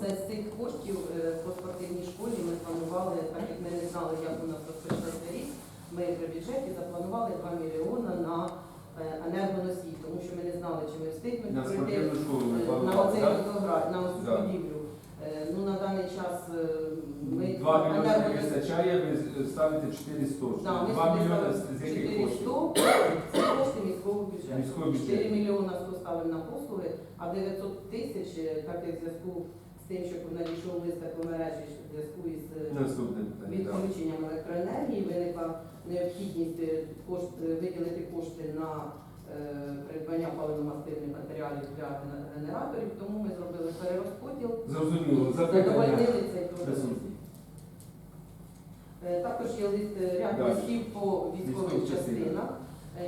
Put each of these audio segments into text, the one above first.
Це з цих коштів е, по спортивній школі ми планували, так як ми не знали, як у нас розпочнеться рік, ми при бюджеті запланували 2 мільйони на е, енергоносій, тому що ми не знали, чи ми встигнемо е, на планували, оцей фотограф, на оцю будівлю. Е, Ну, на даний час е, ми Два мільйони не вистачає, ви ставите 400. Да, ми мільйони з яких коштів? 400 це кошти міського бюджету. Міського бюджету. 4 мільйони 100 ставимо на послуги, а 900 тисяч, е, так як в зв'язку тим, що надійшов лист що в зв'язку із е, відключенням електроенергії, виникла необхідність е, кошт, е, виділити кошти на е, придбання паливно-мастильних матеріалів для генераторів, тому ми зробили перерозподіл. Зрозуміло, запитання? Задовольнили цей процес. Також є лист ряд листів по військових частинах.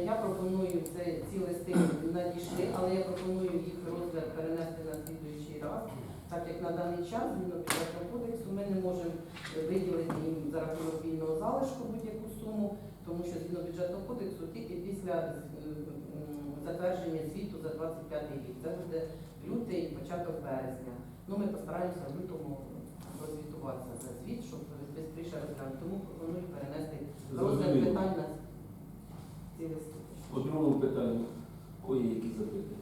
Я пропоную це ці листи надійшли, але я пропоную їх розгляд перенести на слідуючий раз, так як на даний час згідно бюджетного кодексу ми не можемо виділити їм за рахунок вільного залишку будь-яку суму, тому що згідно бюджетного кодексу тільки після е, затвердження звіту за 25 рік. Це буде лютий, початок березня. Ну ми постараємося в лютому розвітуватися за звіт, щоб швидше розглянути. Тому пропоную перенести розгляд питань на ці листи. По другому питанню. Ой, які запитання.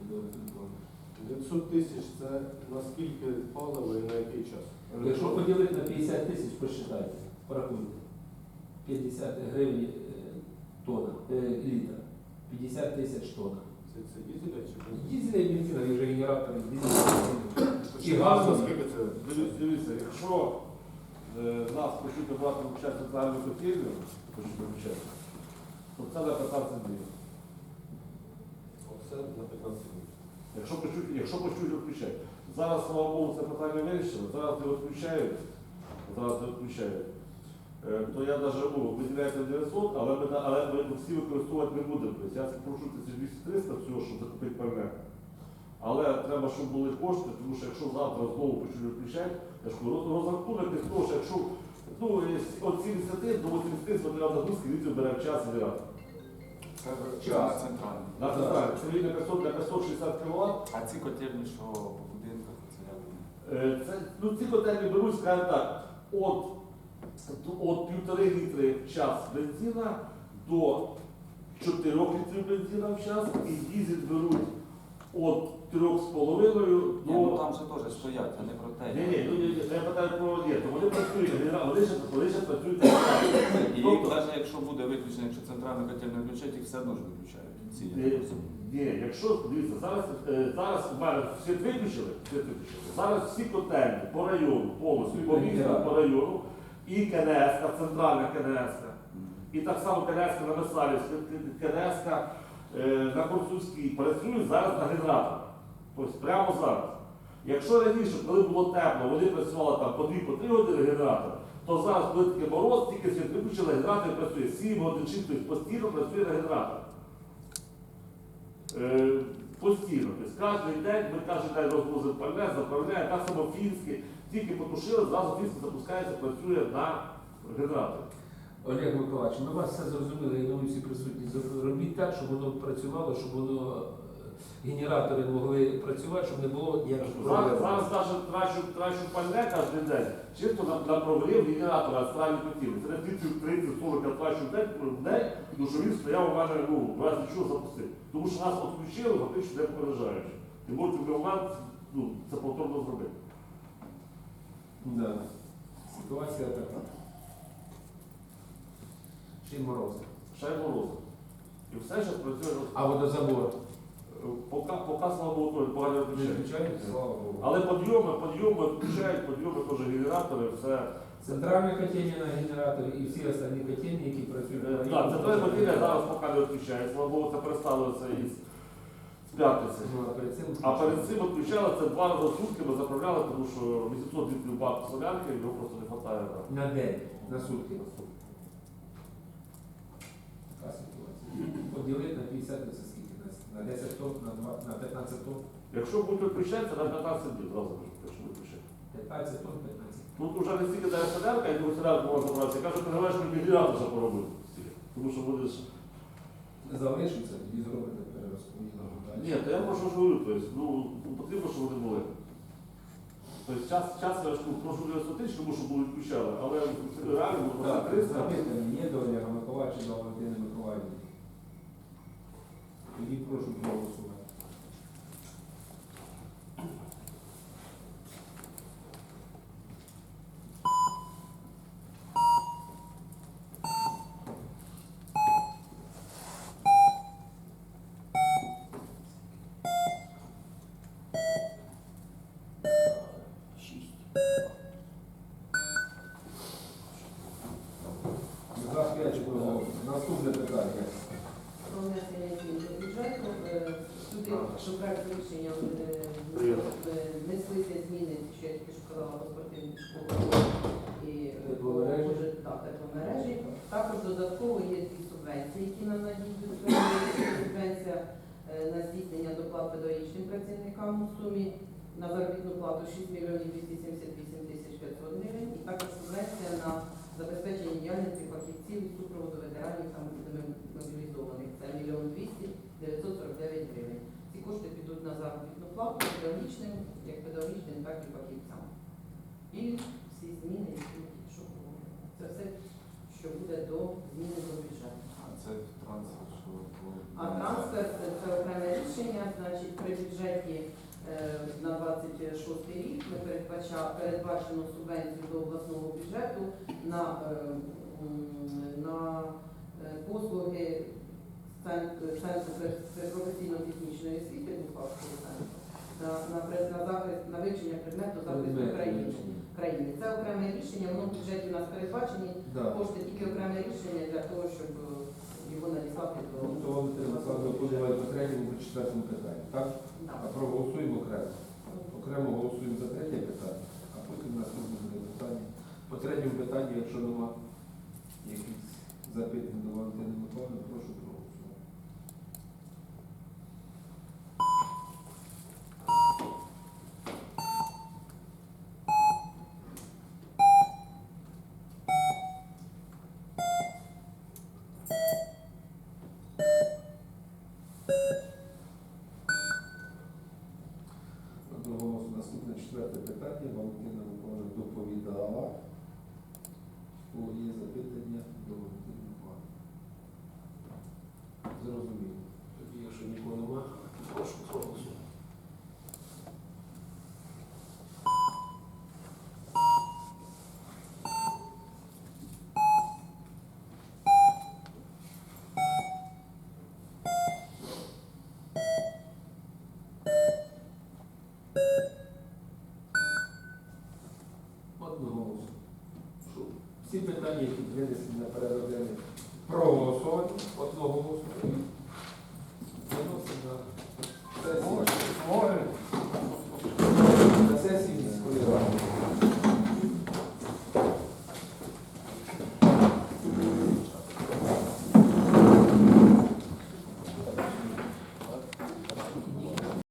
900 тисяч це наскільки паливо і на який час? Якщо поділити на 50 тисяч, посчитайте, порахуйте. 50 гривень е, тонна, е, літр. 50 тисяч тонна. Це, це дізеля чи бензин? Дізель і бензин, і вже генератори, дізель. І газ. Наскільки це? Дивіться, дивіться, якщо е, нас хочуть обрати вивчати центральну котельню, хочуть вивчати, то це на 15 днів. Оце на 15 днів. Якщо почуть, якщо почуть відключати. Зараз, слава Богу, це питання вирішили, зараз не відключають, зараз не відключають. Е, То я навіть ну, виділяється 900, але ми, але ми всі використовувати не будемо. Тобто я прошу 1200-300 всього, щоб закупити пальне. Але треба, щоб були кошти, тому що якщо завтра знову почнуть відключати, розрахунок із того, що якщо ну, от 70 до 80 матеріал загрузки він бере час і ряд. Це центральний. На централі, це рівня 500 для 560 кВт. А ці котельні, що по будинках, це як вони? Е, Це, ну, ці котельні беруть, скажімо так, от, от півтори літри в час бензина до 4 літрів бензина в час, і дізель беруть от 3,5 Ні, ну до... там же теж стоять, а не про те. Ні, ні, ну, я питаю про ні, вони працюють, генера- вони ще, вони ще працюють. І Тобто- навіть якщо буде виключення, якщо центральна котельня включать, їх все одно ж виключають. Ці, я Ні, так розумію. Ні, якщо дивіться, зараз, е, зараз мене всі виключили, всі виключили. Зараз всі котельні по району, повністю по місту, по району, і КНС, центральна КНС, і так само КНС на Месалівській, КНС е, на Корсунській працюють зараз на генераторах. Тобто прямо зараз. Якщо раніше, коли було тепло, вони працювали там по 2-3 години генератор, то зараз, коли таке мороз, тільки світ виключили, генератор працює 7 годин, чи тобто постійно працює на генераторах. Е, постійно. Тобто кожен день ми кожен день розвозимо пальне, заправляємо, так само фінське, тільки потушили, зразу фінське запускається, працює на генераторі. Олег Миколаївич, ми вас все зрозуміли, я думаю, всі присутні. Робіть так, щоб воно працювало, щоб воно е, генератори могли працювати, щоб не було ніяких проблем. зараз трачу, трачу пальне кожен день, чисто на, на прогрів генератора справді хотіли. Це не 30-40 я трачу в день, в день, тому що він стояв у мене ну, в разі чого запустив. Тому що нас відключили, фактично не. І можуть в момент ну, це повторно зробити. Да. Ситуація така. Й морози. Ще й морози. І все ще працює. А водозабор Поки, поки слава Богу, то погано відключають. слава Богу. Але підйоми, підйоми включають, підйоми теж генератори, все. Центральне котельня на генераторі і всі останні котельні, які працюють Е, на Так, це треба батарея зараз поки не відключає. Слава Богу, це переставилося із з п'ятниці. Ну, а перед цим А перед цим відключали це два рази в сутки, ми заправляли, тому що 800 літрів бак солярки, його просто не вистачає. на день, на сутки. Така ситуація. Поділити на 50 це скільки? На- На 10 тонн, на, 2, на 15 тонн. Якщо будуть відключати, на 15 днів зразу кажу, якщо відключати. 15 тонн, 15. Ну тут вже не стільки дає солярка, я думаю, солярку можна забрати. Я кажу, ти що генератор вже поробив. Тому що будеш... Залишиться, тоді зробите перерозподіл. Ні, то я прошу ж говорю, тобто, ну, ну, потрібно, щоб вони були. Тобто час, час я ж прошу не висотити, тому що були включали, але реально можна Так, 300. запитання є до Олега Миколаївича, до Валентини Миколаївни? Тоді прошу проголосувати. За п'ять голосів. Наступне питання. Сюди до проекту рішення е, е, внеслися зміни, що я тільки що казала по спортивній школі і е, Тепломережі. може, тепломережі. Також додатково є дві субвенції, які нам надійдуть. Субвенція на здійснення доплат педагогічним працівникам у сумі на заробітну плату 6 мільйонів 278 тисяч 500 гривень. І також субвенція на забезпечення діяльності фахівців із супроводу ветеранів та мобілізованих. Це 1 мільйон 200 949 гривень. Кошти підуть на заробітну плату педагогічним, як педагогічним, так і фахівцям. І всі зміни, які що. Це все, що буде до зміни до бюджету. А це трансфер, що. А трансфер це, окреме рішення, значить при бюджеті е, на 26 рік ми передбача- передбачено субвенцію до обласного бюджету на, е, на на, на, на, захист, на вивчення предмету захисту країни. країни. Це окреме рішення, воно в бюджеті у нас передбачені Да. кошти тільки окреме рішення для того, щоб е, його надіслати до Тобто Олександровна подаває по третьому, по четвертому питанню. Так? Да. А проголосуємо окремо. Окремо голосуємо за третє питання, а потім наступне буде питання. По третьому питанню, якщо нема якихось запитань до Валентини Миколаївни, прошу проголосувати. Одноголосно наступне четверте питання. Валентина Миколаївна доповідала. О, є запитання до Валентини Миколаївни. Зрозуміло. Тоді, якщо нікого нема, прошу проголосувати. Одноголосно. Що Всі питання, які винесені на